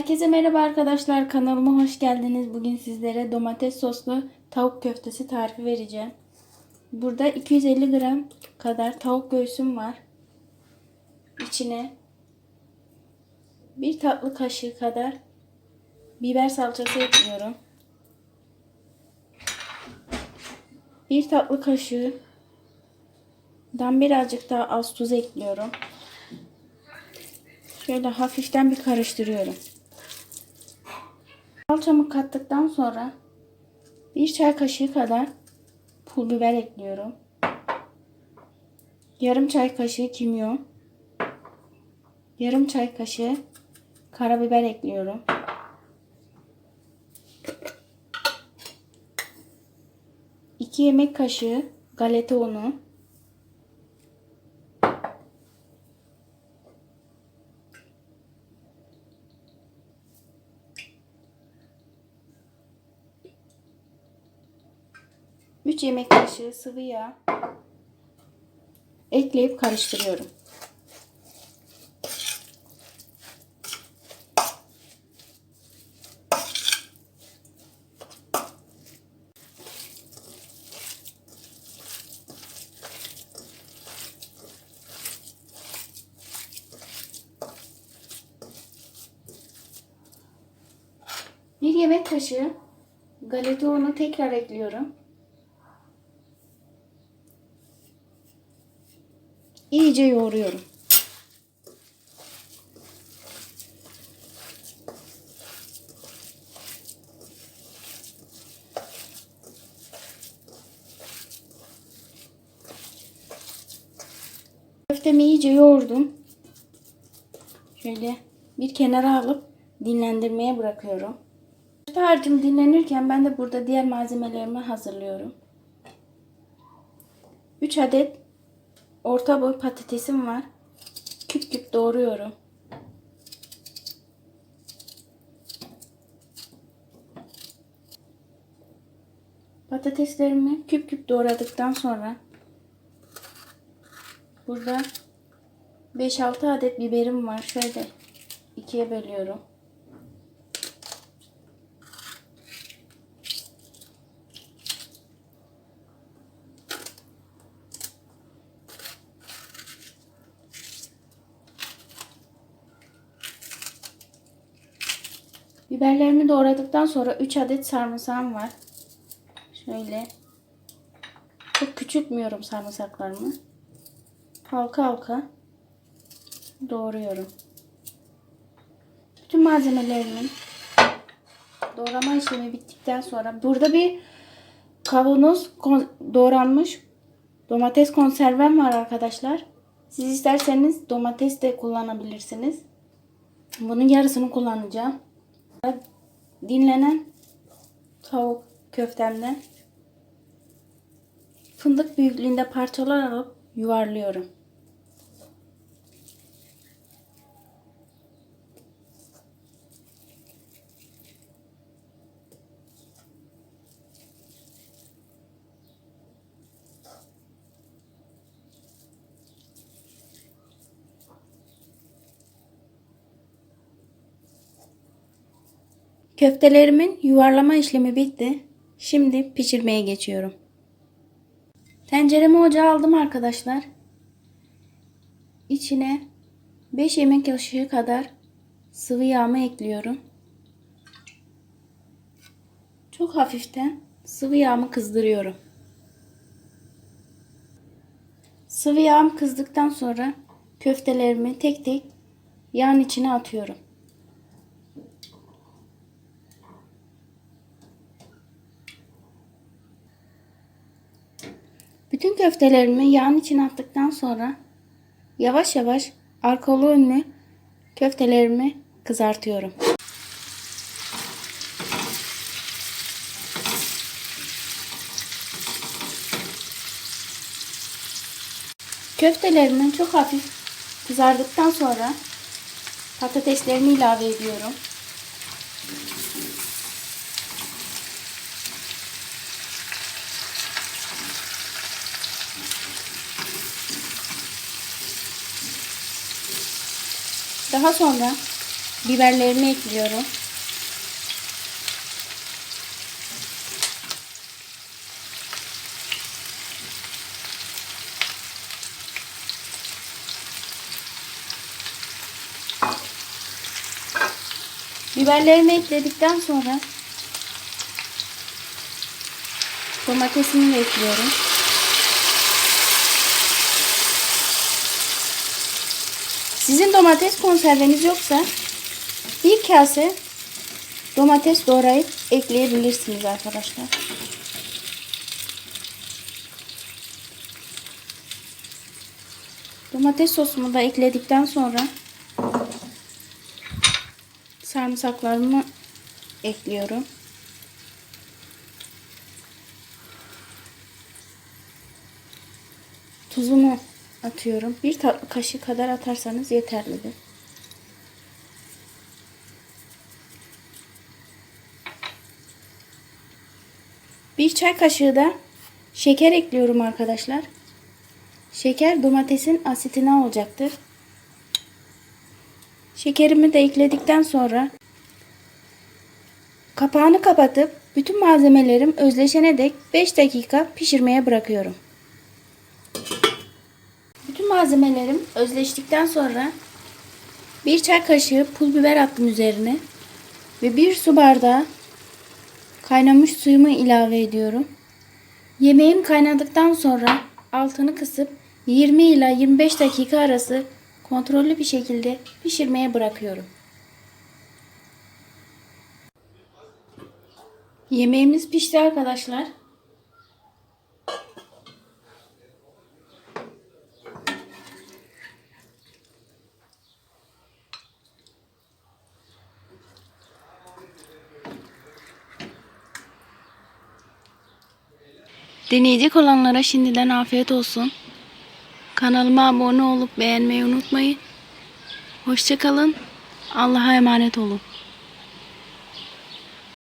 Herkese merhaba arkadaşlar kanalıma hoş geldiniz. Bugün sizlere domates soslu tavuk köftesi tarifi vereceğim. Burada 250 gram kadar tavuk göğsüm var. İçine bir tatlı kaşığı kadar biber salçası ekliyorum. Bir tatlı kaşığı dan birazcık daha az tuz ekliyorum. Şöyle hafiften bir karıştırıyorum. Salçamı kattıktan sonra bir çay kaşığı kadar pul biber ekliyorum. Yarım çay kaşığı kimyon. Yarım çay kaşığı karabiber ekliyorum. İki yemek kaşığı galeta unu. Üç yemek kaşığı sıvı yağ ekleyip karıştırıyorum. Bir yemek kaşığı galeta unu tekrar ekliyorum. İyice yoğuruyorum. Köftemi iyice yoğurdum. Şöyle bir kenara alıp dinlendirmeye bırakıyorum. Köfte harcım dinlenirken ben de burada diğer malzemelerimi hazırlıyorum. 3 adet orta boy patatesim var. Küp küp doğruyorum. Patateslerimi küp küp doğradıktan sonra burada 5-6 adet biberim var. Şöyle ikiye bölüyorum. Biberlerimi doğradıktan sonra 3 adet sarımsağım var. Şöyle. Çok küçültmüyorum sarımsaklarımı. Halka halka doğruyorum. Bütün malzemelerimin doğrama işlemi bittikten sonra burada bir kavanoz doğranmış domates konservem var arkadaşlar. Siz isterseniz domates de kullanabilirsiniz. Bunun yarısını kullanacağım dinlenen tavuk köftemden fındık büyüklüğünde parçalar alıp yuvarlıyorum. Köftelerimin yuvarlama işlemi bitti. Şimdi pişirmeye geçiyorum. Tenceremi ocağa aldım arkadaşlar. İçine 5 yemek kaşığı kadar sıvı yağımı ekliyorum. Çok hafiften sıvı yağımı kızdırıyorum. Sıvı yağım kızdıktan sonra köftelerimi tek tek yağın içine atıyorum. Bütün köftelerimi yağın içine attıktan sonra yavaş yavaş arkalı önlü köftelerimi kızartıyorum. Köftelerimin çok hafif kızardıktan sonra patateslerimi ilave ediyorum. Daha sonra biberlerimi ekliyorum. Biberlerimi ekledikten sonra domatesimi de ekliyorum. Sizin domates konserveniz yoksa bir kase domates doğrayıp ekleyebilirsiniz arkadaşlar. Domates sosumu da ekledikten sonra sarımsaklarımı ekliyorum. Tuzumu atıyorum. Bir tatlı kaşığı kadar atarsanız yeterlidir. Bir çay kaşığı da şeker ekliyorum arkadaşlar. Şeker domatesin asitini alacaktır. Şekerimi de ekledikten sonra kapağını kapatıp bütün malzemelerim özleşene dek 5 dakika pişirmeye bırakıyorum. Malzemelerim özleştikten sonra bir çay kaşığı pul biber attım üzerine ve bir su bardağı kaynamış suyumu ilave ediyorum. Yemeğim kaynadıktan sonra altını kısıp 20 ila 25 dakika arası kontrollü bir şekilde pişirmeye bırakıyorum. Yemeğimiz pişti arkadaşlar. Deneyecek olanlara şimdiden afiyet olsun. Kanalıma abone olup beğenmeyi unutmayın. Hoşçakalın. Allah'a emanet olun.